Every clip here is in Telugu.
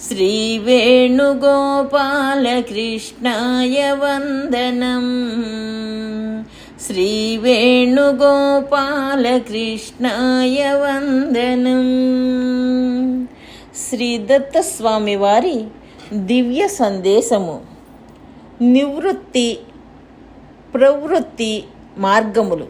श्रीवेणुगोपालकृष्णाय वन्दनम् శ్రీవేణుగోపాలకృష్ణాయ వందనం శ్రీ దత్తస్వామి వారి దివ్య సందేశము నివృత్తి ప్రవృత్తి మార్గములు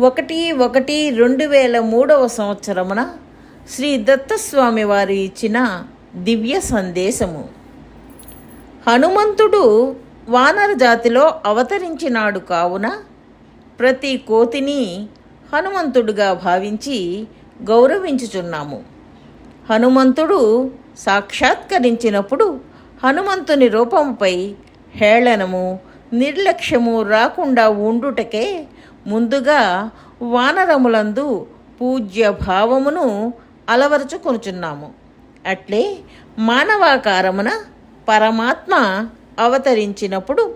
ఒకటి ఒకటి రెండు వేల మూడవ సంవత్సరమున శ్రీ దత్తస్వామి వారు ఇచ్చిన దివ్య సందేశము. హనుమంతుడు వానర జాతిలో అవతరించినాడు కావున ప్రతి కోతిని హనుమంతుడుగా భావించి గౌరవించుచున్నాము. హనుమంతుడు సాక్షాత్కరించినప్పుడు హనుమంతుని రూపంపై హేళనము నిర్లక్ష్యము రాకుండా ఉండుటకే ముందుగా వానరములందు పూజ్య భావమును అలవరుచుకొనుచున్నాము. అట్లే మానవాకారమున పరమాత్మ అవతరించినప్పుడు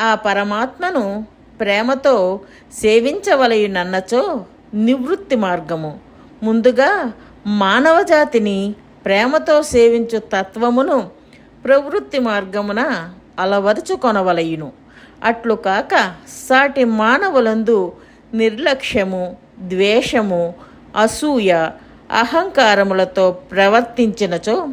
ఆ పరమాత్మను ప్రేమతో సేవించవలయునన్నచో నివృత్తి మార్గము. ముందుగా మానవజాతిని ప్రేమతో సేవించు తత్వమును ప్రవృత్తి మార్గమున అలవరుచుకొనవలయును అట్లు కాక సాటి మానవులందు నిర్లక్ష్యము ద్వేషము అసూయ అహంకారములతో ప్రవర్తించినచో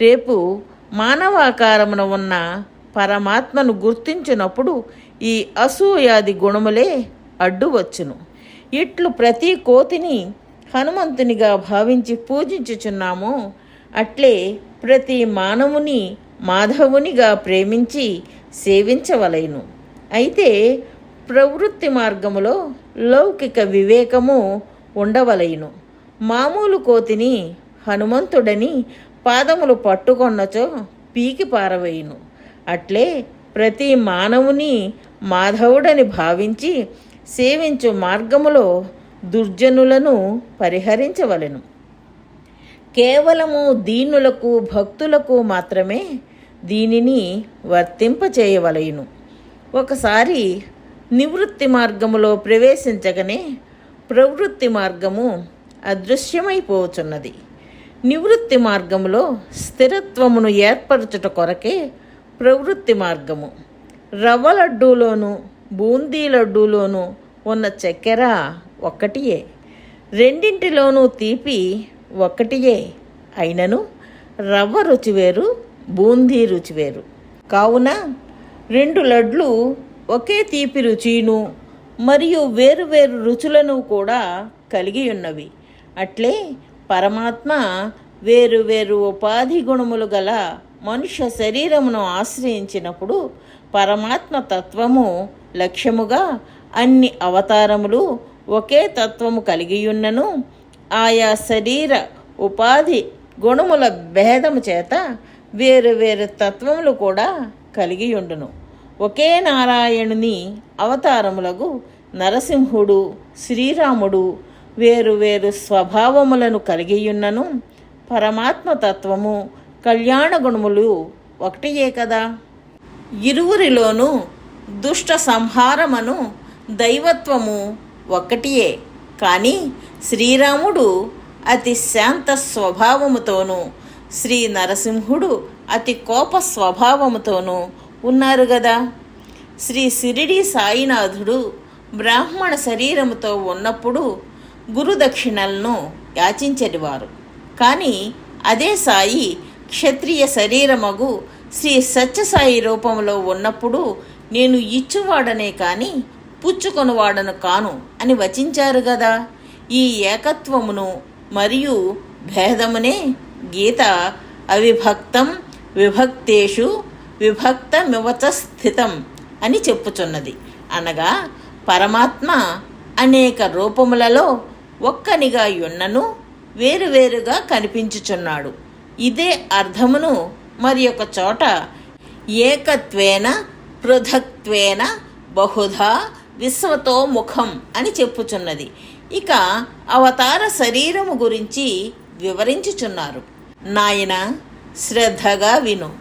రేపు మానవాకారమున ఉన్న పరమాత్మను గుర్తించినప్పుడు ఈ అసూయాది గుణములే అడ్డువచ్చును. ఇట్లు ప్రతి కోతిని హనుమంతునిగా భావించి పూజించుచున్నాము. అట్లే ప్రతి మానవుని మాధవునిగా ప్రేమించి సేవించవలెను. అయితే ప్రవృత్తి మార్గములో లౌకిక వివేకము ఉండవలయును మామూలు కోతిని హనుమంతుడని పాదములు పట్టుకొన్నచో పీకి పారవేయును. అట్లే ప్రతి మానవుని మాధవుడని భావించి సేవించు మార్గములో దుర్జనులను పరిహరించవలెను. కేవలము దీనులకు భక్తులకు మాత్రమే దీనిని వర్తింపచేయవలయును ఒకసారి నివృత్తి మార్గములో ప్రవేశించగనే ప్రవృత్తి మార్గము అదృశ్యమైపోచున్నది. నివృత్తి మార్గములో స్థిరత్వమును ఏర్పరచుట కొరకే ప్రవృత్తి మార్గము. రవ్వ లడ్డూలోను బూందీ లడ్డూలోను ఉన్న చక్కెర ఒక్కటియే. రెండింటిలోనూ తీపి ఒక్కటియే. అయినను రవ్వ రుచి వేరు బూందీ రుచి వేరు. కావున రెండు లడ్లు ఒకే తీపి రుచిను మరియు వేరు వేరు రుచులను కూడా కలిగి ఉన్నవి. అట్లే పరమాత్మ వేరు వేరు ఉపాధి గుణములు గల మనుష్య శరీరమును ఆశ్రయించినప్పుడు పరమాత్మ తత్వము లక్ష్యముగా అన్ని అవతారములు ఒకే తత్వము కలిగియున్నను. ఆయా శరీర ఉపాధి గుణముల భేదము చేత వేరు వేరు తత్వములు కూడా కలిగియుండును. ఒకే నారాయణుని అవతారములకు నరసింహుడు శ్రీరాముడు వేరు వేరు స్వభావములను కలిగియున్నను పరమాత్మతత్వము కళ్యాణ గుణములు ఒకటియే కదా. ఇరువురిలోనూ దుష్ట సంహారమను దైవత్వము ఒక్కటియే కానీ శ్రీరాముడు అతి శాంత స్వభావముతోనూ శ్రీ నరసింహుడు అతి కోప స్వభావముతోనూ ఉన్నారు గదా. శ్రీ సిరిడి సాయినాథుడు బ్రాహ్మణ శరీరముతో ఉన్నప్పుడు గురుదక్షిణలను యాచించడివారు కానీ అదే సాయి క్షత్రియ శరీరమగు శ్రీ సత్యసాయి రూపంలో ఉన్నప్పుడు నేను ఇచ్చువాడనే కానీ పుచ్చుకొనువాడను కాను అని వచించారు గదా. ఈ ఏకత్వమును మరియు భేదమునే గీత అవిభక్తం విభక్తేషు విభక్తమివచ స్థితం అని చెప్పుచున్నది. అనగా పరమాత్మ అనేక రూపములలో ఒక్కనిగా యున్నను వేరువేరుగా కనిపించుచున్నాడు. ఇదే అర్థమును మరి ఒక చోట ఏకత్వేన పృథక్త్వేన బహుధా విశ్వతో ముఖం అని చెప్పుచున్నది. ఇక అవతార శరీరము గురించి వివరించుచున్నారు. నాయన శ్రద్ధగా విను.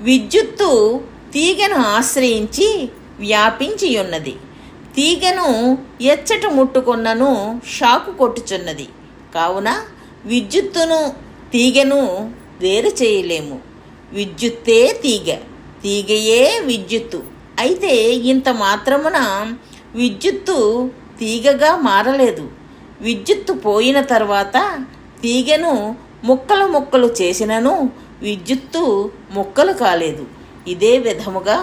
విద్యుత్తు తీగను ఆశ్రయించి వ్యాపించి ఉన్నది తీగను ఎచ్చట ముట్టుకున్నను షాకు కొట్టుచున్నది. కావున విద్యుత్తును తీగను వేరు చేయలేము. విద్యుత్తే తీగ తీగయే విద్యుత్తు. అయితే ఇంత మాత్రమున విద్యుత్తు తీగగా మారలేదు. విద్యుత్తు పోయిన తర్వాత తీగను ముక్కలు ముక్కలు చేసినను విద్యుత్తు ముక్కలు కాలేదు. ఇదే విధముగా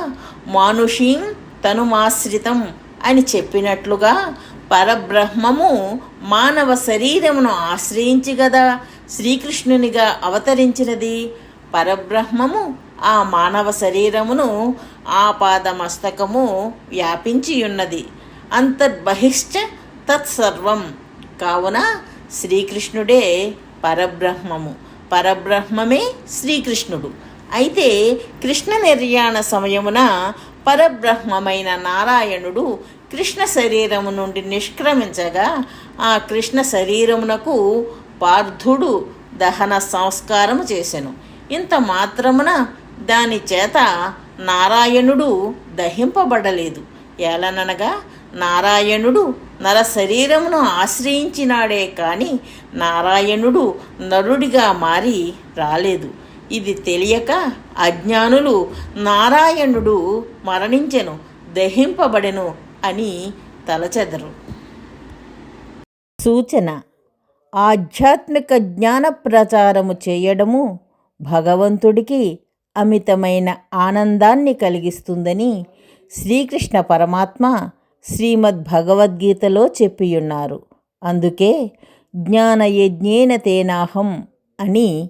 మానుషీం తనుమాశ్రితం అని చెప్పినట్లుగా పరబ్రహ్మము మానవ శరీరమును ఆశ్రయించి గదా శ్రీకృష్ణునిగా అవతరించినది. పరబ్రహ్మము ఆ మానవ శరీరమును ఆపాదమస్తకము వ్యాపించి ఉన్నది అంతర్బహిశ్చ తత్సర్వం. కావున శ్రీకృష్ణుడే పరబ్రహ్మము. పరబ్రహ్మమే శ్రీకృష్ణుడు. అయితే కృష్ణ నిర్యాణ సమయమున పరబ్రహ్మమైన నారాయణుడు కృష్ణ శరీరము నుండి నిష్క్రమించగా ఆ కృష్ణ శరీరమునకు పార్థుడు దహన సంస్కారము చేసెను. ఇంత మాత్రమున దాని చేత నారాయణుడు దహింపబడలేదు. ఏలననగా నారాయణుడు నర శరీరమును ఆశ్రయించినాడే కాని నారాయణుడు నరుడిగా మారి రాలేదు. ఇది తెలియక అజ్ఞానులు నారాయణుడు మరణించెను దహింపబడెను అని తలచెదరు. సూచన ఆధ్యాత్మిక జ్ఞాన ప్రచారము చేయడము భగవంతుడికి అమితమైన ఆనందాన్ని కలిగిస్తుందని శ్రీకృష్ణ పరమాత్మ శ్రీమద్ భగవద్గీతలో చెప్పియున్నారు. అందుకే జ్ఞానయజ్ఞేన తేనాహం అని